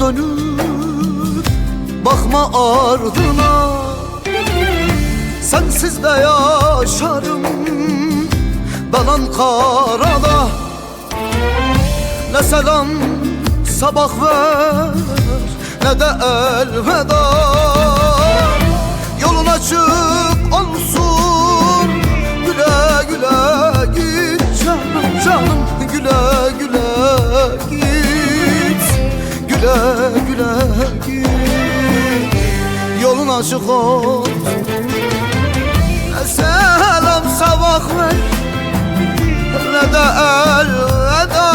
dönüp bakma ardına. Sensiz de yaşarım ben Ankara'da Ne selam sabah ver ne de elveda. Yolun açık olsun. Güle güle git canım canım. Güle güle git Olsun ne selam sabah ver ne de elveda.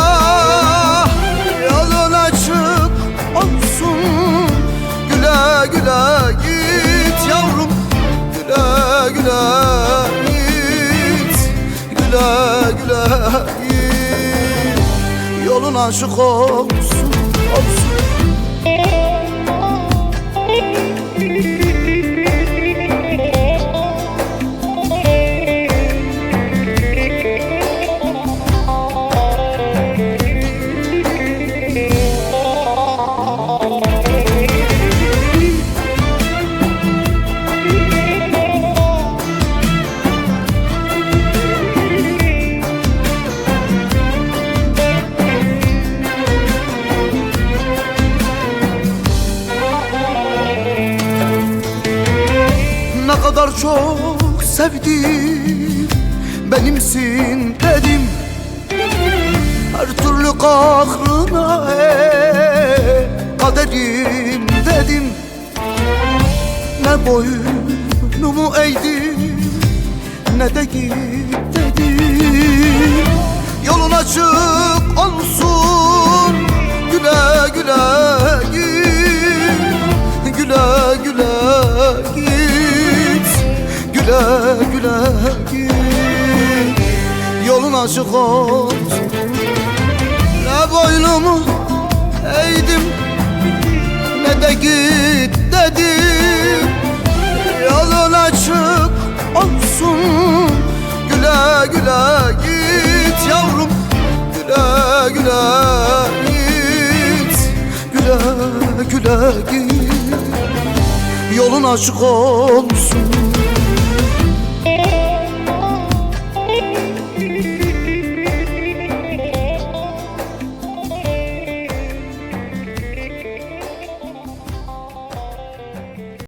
Yolun açık olsun. Güle güle git yavrum Güle güle git. Güle güle git. Yolun açık olsun olsun çok sevdim. Benimsin dedim Her türlü kahrına Kaderim dedim. Ne boynumu eğdim Ne de git dedim Yolun açık olsun Güle güle git Güle güle git Güle güle git Yolun açık olsun. Ne boynumu eğdim Ne de git dedim. Yolun açık olsun. Güle güle git yavrum Güle güle git. Güle güle git Yolun açık olsun